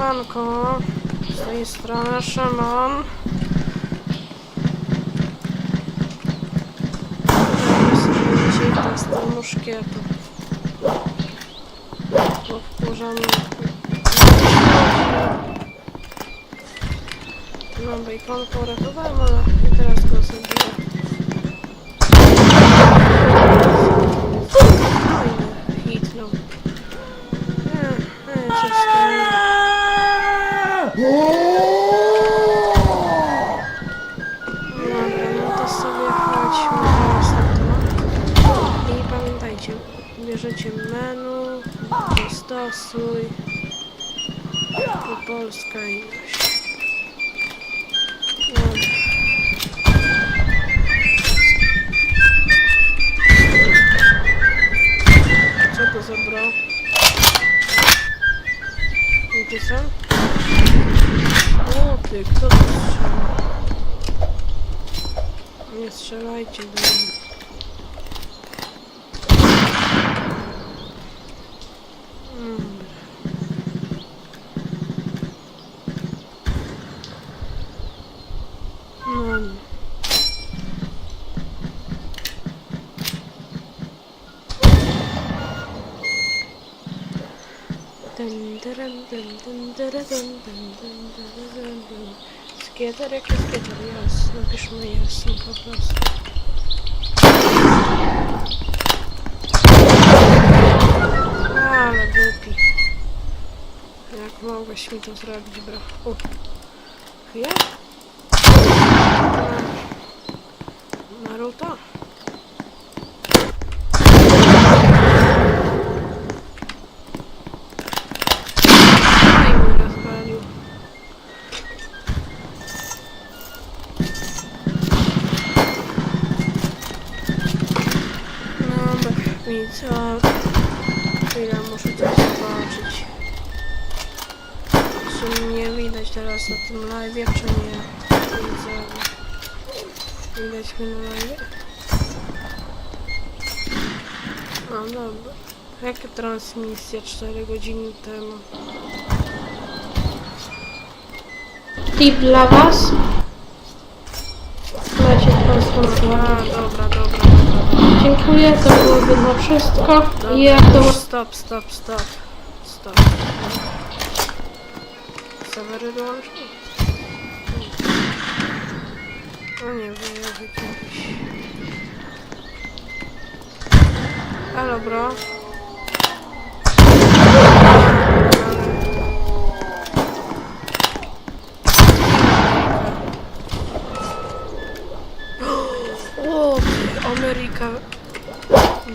Siemanko, z tej strony Szymon. Dzisiaj testem muszkietu. Bo wkurzamy... Mam bejkonkę uratowałem, ale teraz go zabiję. Dostosuj i polska ilość. Co to za bro? Idzie sam? O ty, kto to strzela? Nie strzelajcie do mnie. Skieter jak skieter, jas. Napiszmy jasno po prostu. Ale głupi. Jak mogłeś mi to zrobić, bro? U. Ja? Naruto? Co? Chwilę muszę coś zobaczyć. Czy mnie widać teraz na tym live, czy nie? Widzę. Widać mnie na live? No dobra. Jaka transmisja 4 godziny temu? Tip dla Was. Macie. A, dobra, dobra, dobra. Dziękuję, to byłoby na wszystko. I jak to Stop, stop, stop. Stop. Serwery wyłączone? O nie, wyjechać jakiś. Halo,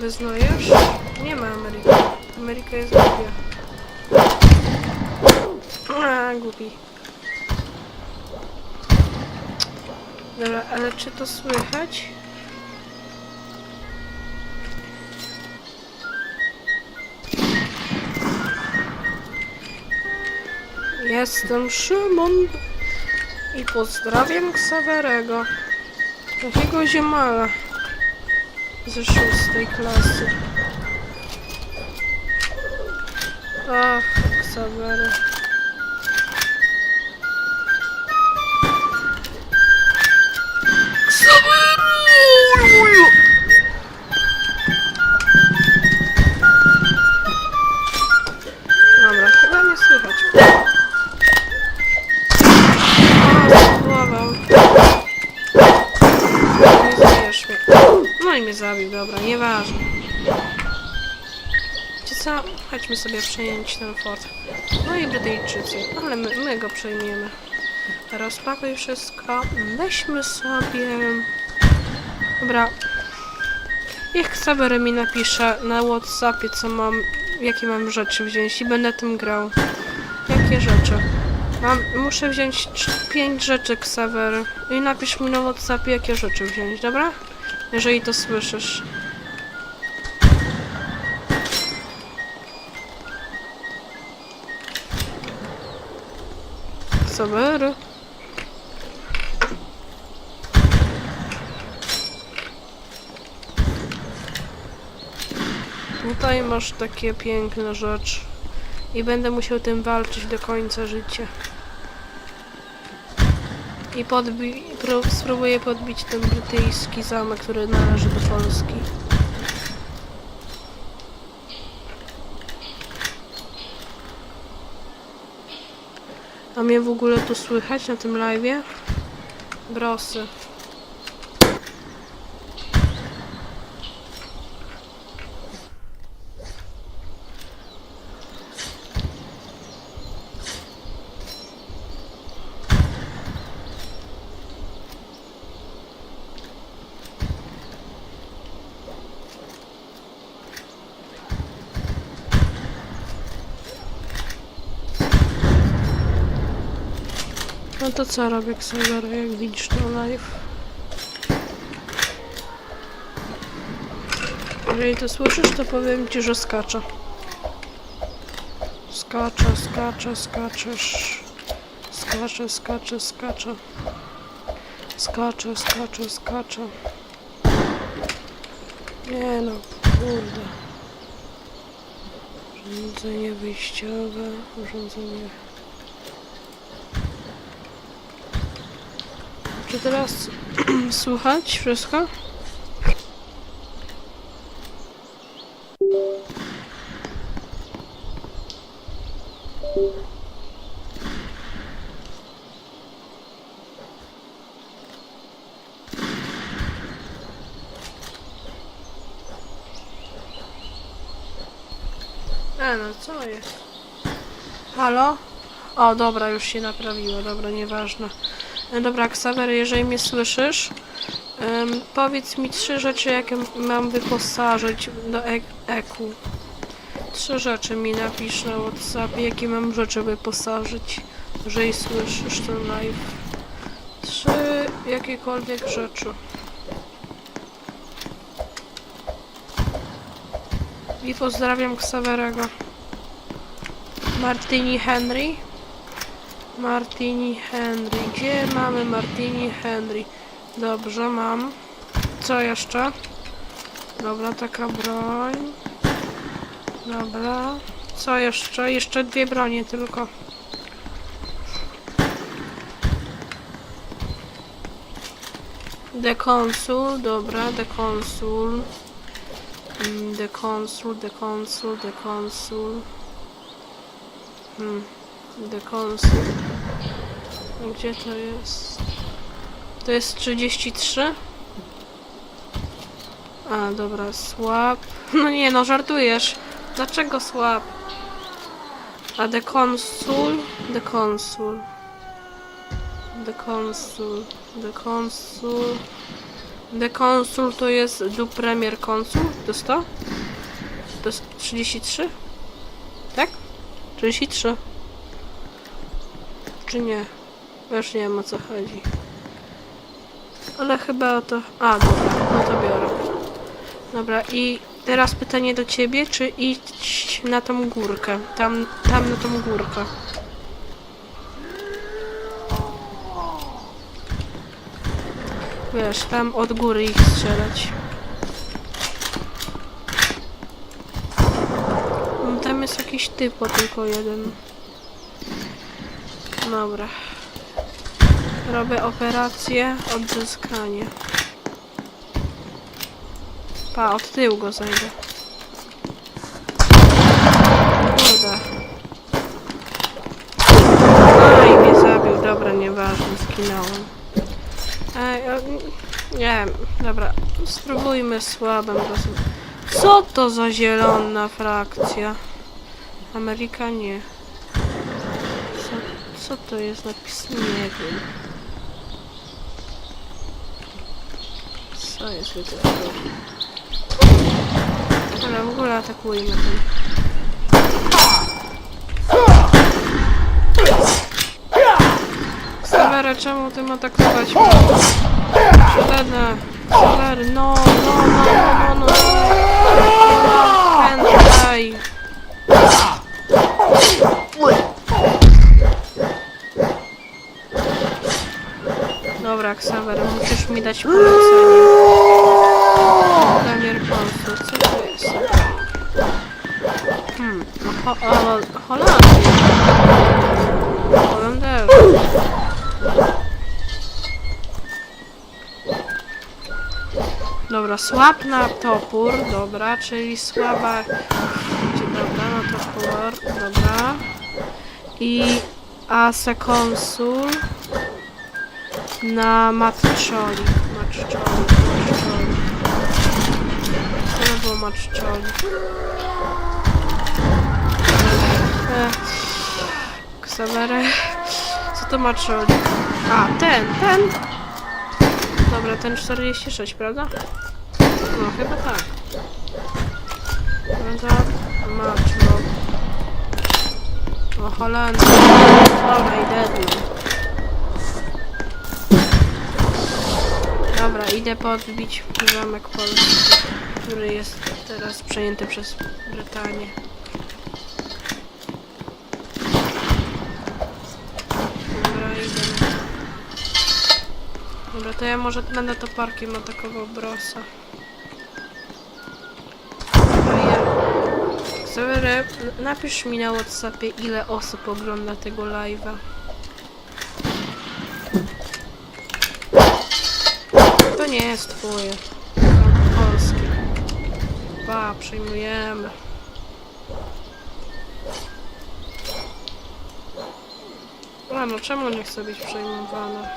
Wyznajesz? Nie ma Ameryki. Ameryka jest głupia. A, głupi. Dobra, ale czy to słychać? Jestem Szymon i pozdrawiam Ksawerego, takiego ziemala ze szóstej klasy. Ach, Ksawery. Chodźmy sobie przejąć ten fort. No i Brytyjczycy, ale my, my go przejmiemy. Rozpakuj wszystko. Weźmy sobie... Dobra. Niech mi napisze na Whatsappie, co mam, jakie mam rzeczy wziąć i będę tym grał. Jakie rzeczy? Mam, muszę wziąć 5 rzeczy Xavery i napisz mi na Whatsappie, jakie rzeczy wziąć, dobra? Jeżeli to słyszysz. Xavery. Tutaj masz takie piękne rzeczy. I będę musiał tym walczyć do końca życia. I podbi- pró- spróbuję podbić ten brytyjski zamek, który należy do Polski. A mnie w ogóle tu słychać na tym live'ie? Brosy. To co robię Xylera, jak widzisz to live? Jeżeli to słyszysz, to powiem ci, że skaczę. Skaczę, skaczę, skaczesz. Skaczę, skaczę, skaczę. Skaczę, skaczę, skaczę. Nie no, kurde. Urządzenie wyjściowe, urządzenie... Czy teraz słychać wszystko? E no, co jest? Halo? O, dobra, już się naprawiło, dobra, nieważne. E, Dobra, Ksawer, jeżeli mnie słyszysz, em, powiedz mi trzy rzeczy, jakie mam wyposażyć do e EQ. Trzy rzeczy mi napisz na WhatsApp, jakie mam rzeczy wyposażyć, jeżeli słyszysz ten live. Trzy jakiekolwiek rzeczy. I pozdrawiam Ksawerego. Martini Henry. Martini Henry. Gdzie mamy Martini Henry? Dobrze, mam. Co jeszcze? Dobra, taka broń. Dobra. Co jeszcze? Jeszcze dwie bronie tylko. Dekonsul, dobra, dekonsul. Mm, Dekonsul, dekonsul, dekonsul. Hmm. Dekonsul. Gdzie to jest? To jest 33? A, dobra, słab. No nie, no żartujesz. Dlaczego słab? A dekonsul? Dekonsul. Dekonsul. Dekonsul. Dekonsul to jest du premier konsul? To jest to? To jest 33? Tak? 33. Czy nie? Już nie wiem o co chodzi. Ale chyba o to... A, dobra, no to biorę. Dobra, i teraz pytanie do ciebie, czy iść na tą górkę? Tam, tam na tą górkę. Wiesz, tam od góry ich strzelać. No, Tam jest jakiś typo, tylko jeden. Dobra. Robię operację odzyskanie. Pa, od tyłu go zajdę. Kurde. A i mnie zabił, dobra, nieważne, zginąłem. Ej, o, nie dobra, spróbujmy słabym razem. Co to za zielona frakcja? Ameryka nie. Co, co to jest napis? Nie wiem. Co jest widzę? Ale w ogóle atakujmy ten. Severa, czemu tym atakować? Żadne. Severy, no, no, no, no, no, no. Pędzaj. Dobra, Xaver, musisz mi dać polecenie. Premier konsul, co to jest? Hmm, okej. Ho o, Holandii. Holenderzy. Dobra, słab na topór, dobra, czyli słaba... Gdzie, dobra, na topór, dobra. I Ase konsul na matczoli. Matczoli, matczoli. To było matczoli? Ksawery. Co to matczoli? A, ten, ten! Dobra, ten 46, prawda? No, chyba tak. Prawda? Matczol. O, Holandia. Dobra, idę. Dobra, idę podbić zamek polski, który jest teraz przejęty przez Brytanię. Dobra, idę. Dobra, to ja może będę toparkiem atakował Brosa. Sewerę, napisz mi na Whatsappie, ile osób ogląda tego live'a. Nie jest twoje. To polskie. Ba, przyjmujemy. A no czemu nie chce być przejmowana?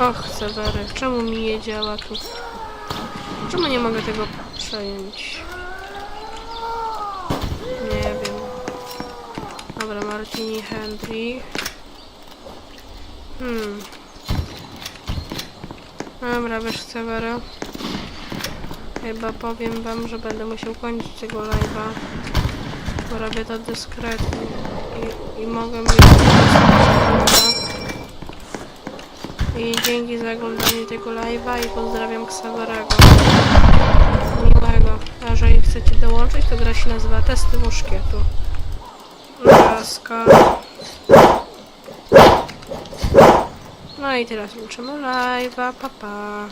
Och, Sewery, czemu mi nie działa tu? Czemu nie mogę tego przejąć? Nie wiem. Dobra, Martini Henry. Hmm. Dobra, wiesz, Sewery. Chyba powiem wam, że będę musiał kończyć tego live'a. Bo robię to dyskretnie. I, i mogę mieć... I dzięki za oglądanie tego live'a i pozdrawiam Ksawerego. Miłego. A jeżeli chcecie dołączyć, to gra się nazywa Testy Muszkietu. Laska. No i teraz kończymy live'a. Pa, pa.